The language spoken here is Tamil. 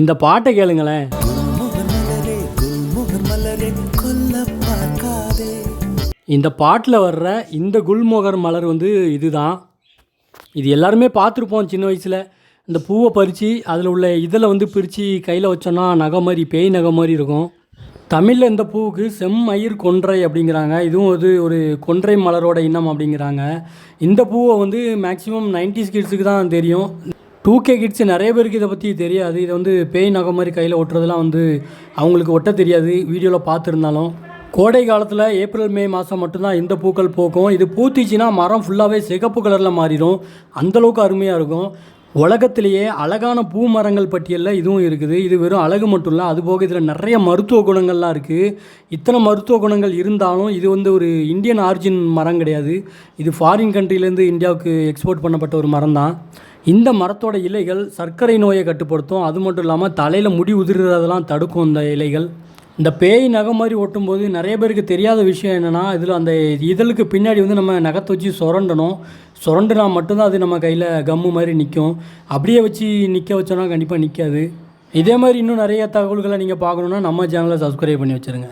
இந்த பாட்டை கேளுங்களேன். இந்த பாட்டில் வர்ற இந்த குல்மோகர் மலர் வந்து இதுதான். இது எல்லாருமே பார்த்துருப்போம் சின்ன வயசில். இந்த பூவை பறித்து அதில் உள்ள இதில் வந்து பிரித்து கையில் வச்சோன்னா நகை மாதிரி பேய் நகை மாதிரி இருக்கும். தமிழில் இந்த பூவுக்கு செம்மயிர் கொன்றை அப்படிங்கிறாங்க. இதுவும் வந்து ஒரு கொன்றை மலரோட இனம் அப்படிங்கிறாங்க. இந்த பூவை வந்து மேக்ஸிமம் நைன்டிஸ் கிட்ஸுக்கு தான் தெரியும். டூ கே கிட்ஸ் நிறைய பேருக்கு இதை பற்றி தெரியாது. இதை வந்து பேய் நகை மாதிரி கையில் ஒட்டுறதுலாம் வந்து அவங்களுக்கு ஒட்ட தெரியாது. வீடியோவில் பார்த்துருந்தாலும் கோடை காலத்தில் ஏப்ரல் மே மாதம் மட்டும்தான் இந்த பூக்கள் பூக்கும். இது பூத்திச்சுன்னா மரம் ஃபுல்லாகவே சிகப்பு கலரில் மாறிடும். அந்தளவுக்கு அருமையாக இருக்கும். உலகத்திலேயே அழகான பூ மரங்கள் பட்டியலில் இதுவும் இருக்குது. இது வெறும் அழகு மட்டும் இல்லை அதுபோக இதில் நிறைய மருத்துவ குணங்கள்லாம் இருக்குது இத்தனை மருத்துவ குணங்கள் இருந்தாலும் இது வந்து ஒரு இந்தியன் ஆரிஜின் மரம் கிடையாது. இது ஃபாரின் கண்ட்ரிலேருந்து இந்தியாவுக்கு எக்ஸ்போர்ட் பண்ணப்பட்ட ஒரு மரம் தான் இந்த மரத்தோட இலைகள் சர்க்கரை நோயை கட்டுப்படுத்தும். அது மட்டும் இல்லாமல் தலையில் முடி உதிர்கிறதெல்லாம் தடுக்கும் இந்த இலைகள். இந்த பேய் நகை மாதிரி ஒட்டும்போது நிறைய பேருக்கு தெரியாத விஷயம் என்னென்னா இதில் அந்த இதழுக்கு பின்னாடி வந்து நம்ம நகத்தை வச்சு சுரண்டணும். சுரண்டுனா மட்டும்தான் அது நம்ம கையில் கம்மு மாதிரி நிற்கும் அப்படியே வச்சு நிற்க வச்சோன்னா கண்டிப்பாக நிற்காது இதே மாதிரி இன்னும் நிறைய தகவல்களை நீங்கள் பார்க்கணுன்னா நம்ம சேனலை சப்ஸ்கிரைப் பண்ணி வச்சுருங்க.